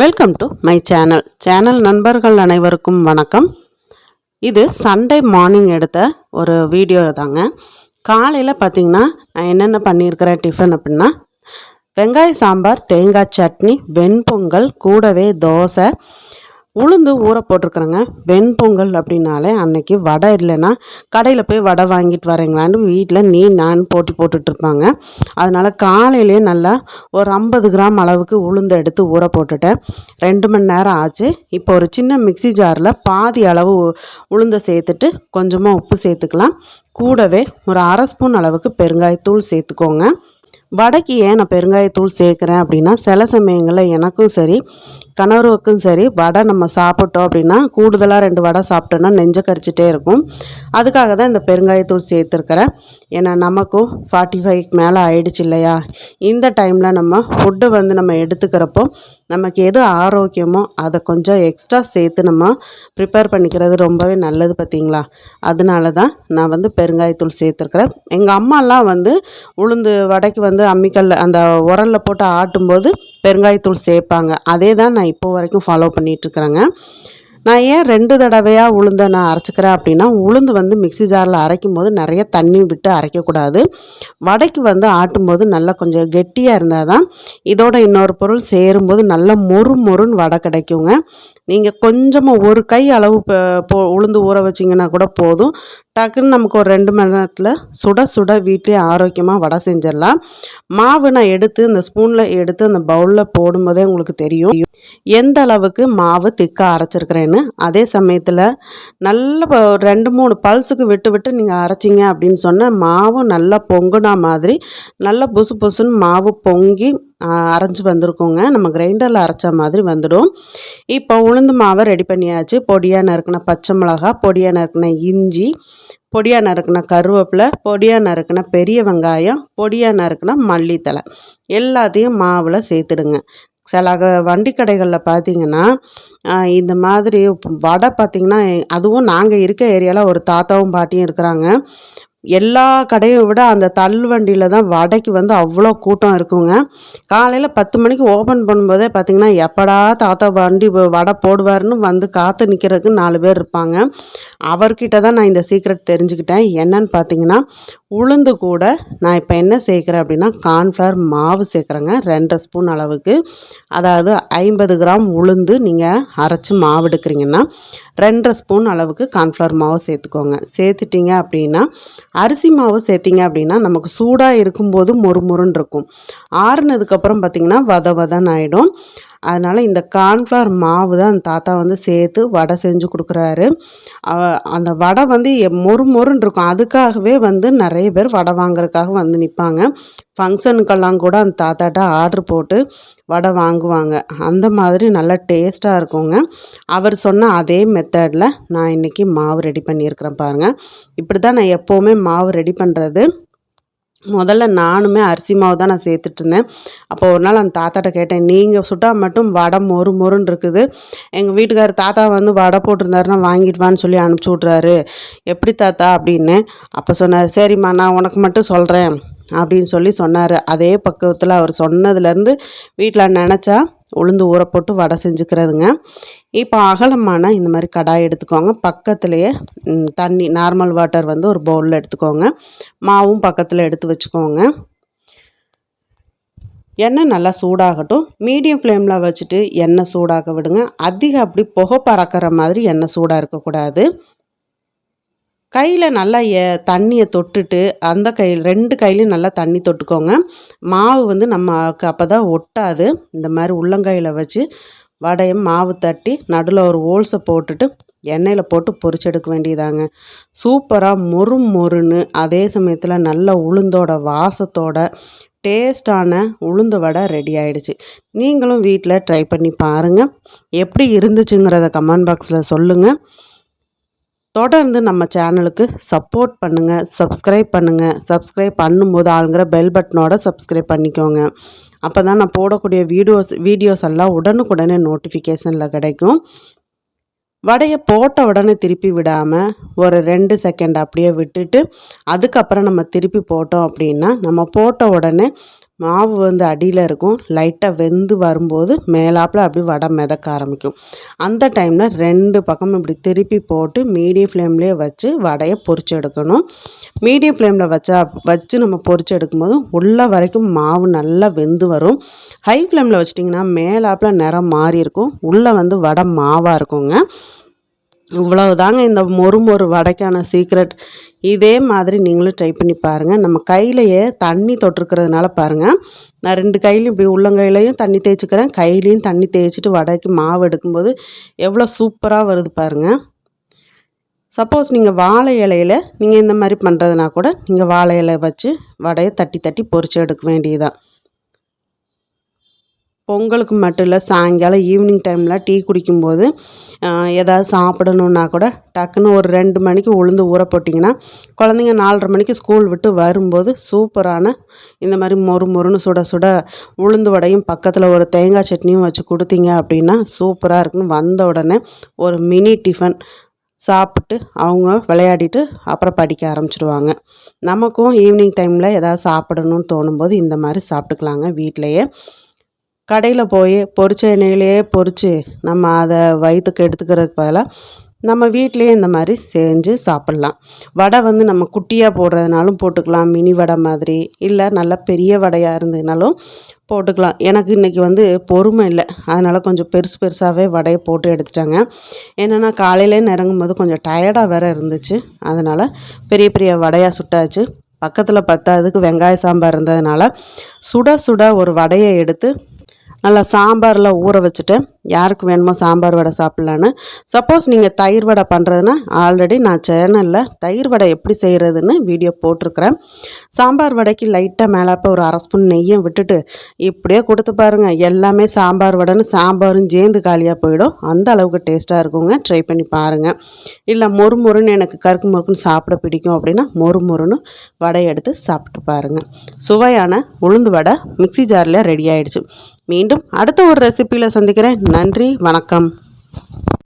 Welcome to my channel channel நண்பர்கள் அனைவருக்கும் வணக்கம். இது சண்டே மார்னிங் எடுத்த ஒரு வீடியோ தாங்க. காலையில் பார்த்தீங்கன்னா நான் என்னென்ன பண்ணியிருக்கிறேன் டிஃபன் அப்படின்னா வெங்காய சாம்பார் தேங்காய் சட்னி வெண்பொங்கல் கூடவே தோசை உளுந்து ஊற போட்டிருக்குறேங்க. வெண்பொங்கல் அப்படின்னாலே அன்னைக்கு வடை இல்லைன்னா கடையில் போய் வடை வாங்கிட்டு வரீங்களான்னு வீட்டில் நீ நான் போட்டி போட்டுட்ருப்பாங்க அதனால் காலையிலே நல்லா ஒரு ஐம்பது கிராம் அளவுக்கு உளுந்து எடுத்து ஊற போட்டுட்டேன். ரெண்டு மணி நேரம் ஆச்சு. இப்போ ஒரு சின்ன மிக்ஸி ஜாரில் பாதி அளவு உளுந்தை சேர்த்துட்டு கொஞ்சமாக உப்பு சேர்த்துக்கலாம். கூடவே ஒரு அரை ஸ்பூன் அளவுக்கு பெருங்காயத்தூள் சேர்த்துக்கோங்க. வடைக்கு ஏன் நான் பெருங்காயத்தூள் சேர்க்குறேன் அப்படின்னா சில சமயங்களில் எனக்கும் சரி கணவருக்கும் சரி வடை நம்ம சாப்பிட்டோம் அப்படின்னா கூடுதலாக ரெண்டு வடை சாப்பிட்டோன்னா நெஞ்ச கரிச்சிட்டே இருக்கும். அதுக்காக தான் இந்த பெருங்காயத்தூள் சேர்த்துருக்கிறேன். ஏன்னா நமக்கும் ஃபார்ட்டி ஃபைவ்க்கு மேலே ஆயிடுச்சு இல்லையா? இந்த டைமில் நம்ம ஃபுட்டு வந்து நம்ம எடுத்துக்கிறப்போ நமக்கு எது ஆரோக்கியமோ அதை கொஞ்சம் எக்ஸ்ட்ரா சேர்த்து நம்ம ப்ரிப்பேர் பண்ணிக்கிறது ரொம்பவே நல்லது பார்த்தீங்களா? அதனால தான் நான் வந்து பெருங்காயத்தூள் சேர்த்துருக்குறேன். எங்கள் அம்மாலாம் வந்து உளுந்து வடைக்கு வந்து அம்மிக்கல்ல அந்த உரல்ல போட்டு ஆட்டும்போது பெருங்காயத்தூள் சேர்ப்பாங்க. அதே தான் நான் இப்போ வரைக்கும் ஃபாலோ பண்ணிகிட்ருக்குறேங்க நான் ஏன் ரெண்டு தடவையாக உளுந்தை நான் அரைச்சிக்கிறேன் அப்படின்னா உளுந்து வந்து மிக்ஸி ஜாரில் அரைக்கும் போது நிறைய தண்ணி விட்டு அரைக்கக்கூடாது. வடைக்கு வந்து ஆட்டும்போது நல்லா கொஞ்சம் கெட்டியாக இருந்தால் தான் இதோட இன்னொரு பொருள் சேரும்போது நல்லா மொறு மொறுன்னு வடை கிடைக்குங்க. நீங்கள் கொஞ்சமாக ஒரு கை அளவு போ உளுந்து ஊற வச்சிங்கன்னா கூட போதும். டக்குன்னு நமக்கு ஒரு ரெண்டு மணி நேரத்தில் சுட சுட வீட்லேயே ஆரோக்கியமாக வடை செஞ்சிடலாம். மாவு நான் எடுத்து இந்த ஸ்பூனில் எடுத்து அந்த பவுலில் போடும்போதே உங்களுக்கு தெரியும். எந்த அளவுக்கு மாவு திக்காக அரைச்சிருக்கிறேன்னு. அதே சமயத்தில் நல்ல ப- ரெண்டு மூணு பல்ஸுக்கு விட்டு விட்டு நீங்கள் அரைச்சிங்க அப்படின்னு சொன்னால் மாவு நல்லா பொங்குனா மாதிரி நல்லா புசு புசுன்னு மாவு பொங்கி அரைஞ்சி வந்திருக்கோங்க. நம்ம கிரைண்டரில் அரைச்ச மாதிரி வந்துடும். இப்போ உளுந்து மாவை ரெடி பண்ணியாச்சு. பொடியாக நறுக்கின பச்சை மிளகா பொடியாக நறுக்கின இஞ்சி பொடியாக நறுக்கின கருவேப்பிலை பொடியாக நறுக்கின பெரிய வெங்காயம் பொடியாக நறுக்கின மல்லித்தழை எல்லாத்தையும் மாவில் சேர்த்துடுங்க. சில வண்டி கடைகளில் பார்த்தீங்கன்னா இந்த மாதிரி வடை பார்த்திங்கன்னா அதுவும் நாங்கள் இருக்க ஏரியாவில் ஒரு தாத்தாவும் பாட்டியும் இருக்கிறாங்க. எல்லா கடையை விட அந்த தள்ளுவண்டியில் தான் வடைக்கு வந்து அவ்வளோ கூட்டம் இருக்குங்க. காலையில் பத்து மணிக்கு ஓப்பன் பண்ணும்போதே பார்த்தீங்கன்னா எப்படா தாத்தா வண்டி வடை போடுவாருன்னு வந்து காத்து நிற்கிறதுக்கு நாலு பேர் இருப்பாங்க. அவர்கிட்ட தான் நான் இந்த சீக்ரெட் தெரிஞ்சுக்கிட்டேன். என்னன்னு பார்த்தீங்கன்னா உளுந்து கூட நான் இப்போ என்ன சேர்க்குறேன் அப்படின்னா கார்ன்ஃப்ளவர் மாவு சேர்க்குறேங்க. ரெண்டரை ஸ்பூன் அளவுக்கு. அதாவது ஐம்பது கிராம் உளுந்து நீங்கள் அரைச்சி மாவு எடுக்கிறீங்கன்னா ரெண்டரை ஸ்பூன் அளவுக்கு கார்ன்ஃப்ளவர் மாவு சேர்த்துக்கோங்க. சேர்த்துட்டிங்க அப்படின்னா அரிசி மாவு சேர்த்திங்க அப்படின்னா நமக்கு சூடாக இருக்கும்போது மொறு மொறுன்னு இருக்கும். ஆறுனதுக்கப்புறம் பார்த்திங்கன்னா வத வதன்னு ஆகிடும் அதனால் இந்த கார்ன்ஃப்ளவர் மாவு தான் அந்த தாத்தா வந்து சேர்த்து வடை செஞ்சு கொடுக்குறாரு. அவ- அந்த வடை வந்து எ- மொறு மொறுன்னு இருக்கும். அதுக்காகவே வந்து நிறைய பேர் வடை வாங்குறதுக்காக வந்து நிற்பாங்க ஃபங்க்ஷனுக்கெல்லாம் கூட அந்த தாத்தாட்ட ஆர்டர் போட்டு வடை வாங்குவாங்க. அந்த மாதிரி நல்லா டேஸ்ட்டாக இருக்குங்க. அவர் சொன்ன அதே மெத்தடில் நான் இன்றைக்கி மாவு ரெடி பண்ணியிருக்கிறேன் பாருங்கள் இப்படி தான் நான் எப்போவுமே மாவு ரெடி பண்ணுறது முதல்ல நானுமே அரிசி மாவு தான் நான் சேர்த்துட்டு இருந்தேன் அப்போ ஒரு நாள் அந்த தாத்தாட்ட கேட்டேன் நீங்கள் சுட்டா மட்டும் வடை மொறு மொறுன்னு இருக்குது. எங்கள் வீட்டுக்கார் தாத்தா வந்து வடை போட்டிருந்தாருன்னா வாங்கிட்டு வான்னு சொல்லி அனுப்பிச்சி விட்றாரு. எப்படி தாத்தா? அப்படின்னு அப்போ சொன்னார் சரிம்மா நான் உனக்கு மட்டும் சொல்கிறேன் அப்படின்னு சொல்லி சொன்னார். அதே பக்குவத்தில் அவர் சொன்னதுலேருந்து வீட்டில் நினச்சா உளுந்து ஊற போட்டு வடை செஞ்சுக்கிறதுங்க. இப்போ அகலமான இந்த மாதிரி கடாய் எடுத்துக்கோங்க. பக்கத்துலேயே தண்ணி நார்மல் வாட்டர் வந்து ஒரு பவுலில் எடுத்துக்கோங்க. மாவும் பக்கத்தில் எடுத்து வச்சுக்கோங்க. எண்ணெய் நல்லா சூடாகட்டும். மீடியம் ஃப்ளேமில் வச்சுட்டு எண்ணெய் சூடாக விடுங்க. அதிகம் அப்படி புகை பறக்கிற மாதிரி எண்ணெய் சூடாக இருக்கக்கூடாது. கையில் நல்லா எ தண்ணியை தொட்டுட்டு அந்த கையில் ரெண்டு கையிலையும் நல்லா தண்ணி தொட்டுக்கோங்க. மாவு வந்து நம்ம அப்போ தான் ஒட்டாது. இந்த மாதிரி உள்ளங்கையில் வச்சு வடையும் மாவு தட்டி நடுவில் ஒரு ஓல்ஸை போட்டுட்டு எண்ணெயில் போட்டு பொரிச்செடுக்க வேண்டியதாங்க. சூப்பராக மொறு மொறுன்னு அதே சமயத்தில் நல்ல உளுந்தோட வாசத்தோட டேஸ்டான உளுந்து வடை ரெடி ஆயிடுச்சு. நீங்களும் வீட்டில் ட்ரை பண்ணி பாருங்கள் எப்படி இருந்துச்சுங்கிறத கமெண்ட் பாக்ஸில் சொல்லுங்கள் தொடர்ந்து நம்ம சேனலுக்கு சப்போர்ட் பண்ணுங்கள் சப்ஸ்கிரைப் பண்ணுங்கள் சப்ஸ்கிரைப் பண்ணும்போது ஆளுங்கிற பெல் பட்டனோட சப்ஸ்கிரைப் பண்ணிக்கோங்க. அப்போ தான் நான் போடக்கூடிய வீடியோஸ் வீடியோஸ் எல்லாம் உடனுக்குடனே நோட்டிஃபிகேஷனில் கிடைக்கும். வடையை போட்ட உடனே திருப்பி விடாமல் ஒரு ரெண்டு செகண்ட் அப்படியே விட்டுட்டு அதுக்கப்புறம் நம்ம திருப்பி போட்டோம் அப்படின்னா நம்ம போட்ட உடனே மாவு வந்து அடியில் இருக்கும். லைட்டாக வெந்து வரும்போது மேலாப்பில் அப்படி வடை மிதக்க ஆரம்பிக்கும். அந்த டைமில் ரெண்டு பக்கமும் இப்படி திருப்பி போட்டு மீடியம் ஃப்ளேம்லேயே வச்சு வடையை பொறிச்சு எடுக்கணும். மீடியம் ஃப்ளேமில் வச்சா வச்சு நம்ம பொறிச்சு எடுக்கும்போது உள்ள வரைக்கும் மாவு நல்லா வெந்து வரும். ஹை ஃப்ளேமில் வச்சிட்டிங்கன்னா மேலாப்பில் நிறம் மாறி இருக்கும். உள்ளே வந்து வடை மாவாக இருக்குங்க. இவ்வளவு தாங்க இந்த மொறு மொறு வடைக்கான சீக்ரெட் இதே மாதிரி நீங்களும் ட்ரை பண்ணி பாருங்கள் நம்ம கையிலையே தண்ணி தொட்டிருக்கிறதுனால பாருங்கள் நான் ரெண்டு கையிலையும் இப்படி உள்ளங்கையிலையும் தண்ணி தேய்ச்சிக்கிறேன். கையிலையும் தண்ணி தேய்ச்சிட்டு வடைக்கு மாவு எடுக்கும்போது எவ்வளோ சூப்பராக வருது பாருங்கள் சப்போஸ் நீங்கள் வாழை இலையில் நீங்கள் இந்த மாதிரி பண்ணுறதுனா கூட நீங்கள் வாழை இலை வச்சு வடையை தட்டி தட்டி பொறிச்சு எடுக்க வேண்டியதுதான். பொங்கலுக்கு மட்டும் இல்லை சாயங்காலம் ஈவினிங் டைமில் டீ குடிக்கும்போது எதாவது சாப்பிடணுன்னா கூட டக்குன்னு ஒரு ரெண்டு மணிக்கு உளுந்து ஊற போட்டிங்கன்னா குழந்தைங்க நாலரை மணிக்கு ஸ்கூல் விட்டு வரும்போது சூப்பரான இந்த மாதிரி மொறு மொறுன்னு சுட சுட உளுந்து வடையும் பக்கத்தில் ஒரு தேங்காய் சட்னியும் வச்சு கொடுத்தீங்க அப்படின்னா சூப்பராக இருக்குன்னு வந்த உடனே ஒரு மினி டிஃபன் சாப்பிட்டு அவங்க விளையாடிட்டு அப்புறம் படிக்க ஆரம்பிச்சிடுவாங்க நமக்கும் ஈவினிங் டைமில் எதாவது சாப்பிடணும்னு தோணும்போது இந்த மாதிரி சாப்பிட்டுக்கலாங்க வீட்டிலையே கடையில் போய் பொரிச்ச எண்ணெயிலேயே பொரித்து நம்ம அதை வயிற்றுக்கு எடுத்துக்கிறதுக்கு பதிலாக நம்ம வீட்டிலையே இந்த மாதிரி செஞ்சு சாப்பிட்லாம். வடை வந்து நம்ம குட்டியாக போடுறதுனாலும் போட்டுக்கலாம். மினி வடை மாதிரி இல்லை நல்லா பெரிய வடையாக இருந்ததுனாலும் போட்டுக்கலாம். எனக்கு இன்றைக்கி வந்து பொறுமை இல்லை. அதனால் கொஞ்சம் பெருசு பெருசாகவே வடையை போட்டு எடுத்துட்டாங்க. என்னென்னா காலையிலே இறங்கும் போது கொஞ்சம் டயர்டாக வேறு இருந்துச்சு. அதனால் பெரிய பெரிய வடையாக சுட்டாச்சு. பக்கத்தில் பத்தாததுக்கு வெங்காய சாம்பார் இருந்ததுனால சுட சுட ஒரு வடையை எடுத்து நல்லா சாம்பாரில் ஊற வச்சுட்டு யாருக்கு வேணுமோ சாம்பார் வடை சாப்பிட்லான்னு? சப்போஸ் நீங்கள் தயிர் வடை பண்ணுறதுன்னா ஆல்ரெடி நான் சேனலில் தயிர் வடை எப்படி செய்கிறதுன்னு வீடியோ போட்டிருக்கிறேன். சாம்பார் வடைக்கு லைட்டாக மேலாப்போ ஒரு அரை ஸ்பூன் நெய்யும் விட்டுட்டு இப்படியே கொடுத்து பாருங்கள் எல்லாமே சாம்பார் வடைன்னு சாம்பாரும் சேர்ந்து காலியாக போயிடும். அந்த அளவுக்கு டேஸ்ட்டாக இருக்குங்க. ட்ரை பண்ணி பாருங்கள் இல்லை மொறு மொறுன்னு எனக்கு கருக்கு முறுக்குன்னு சாப்பிட பிடிக்கும் அப்படின்னா மொறு மொறுன்னு வடை எடுத்து சாப்பிட்டு பாருங்கள் சுவையான உளுந்து வடை மிக்சி ஜாரில் ரெடி ஆகிடுச்சு மீண்டும் அடுத்த ஒரு ரெசிப்பியில் சந்திக்கிறேன். நன்றி வணக்கம்.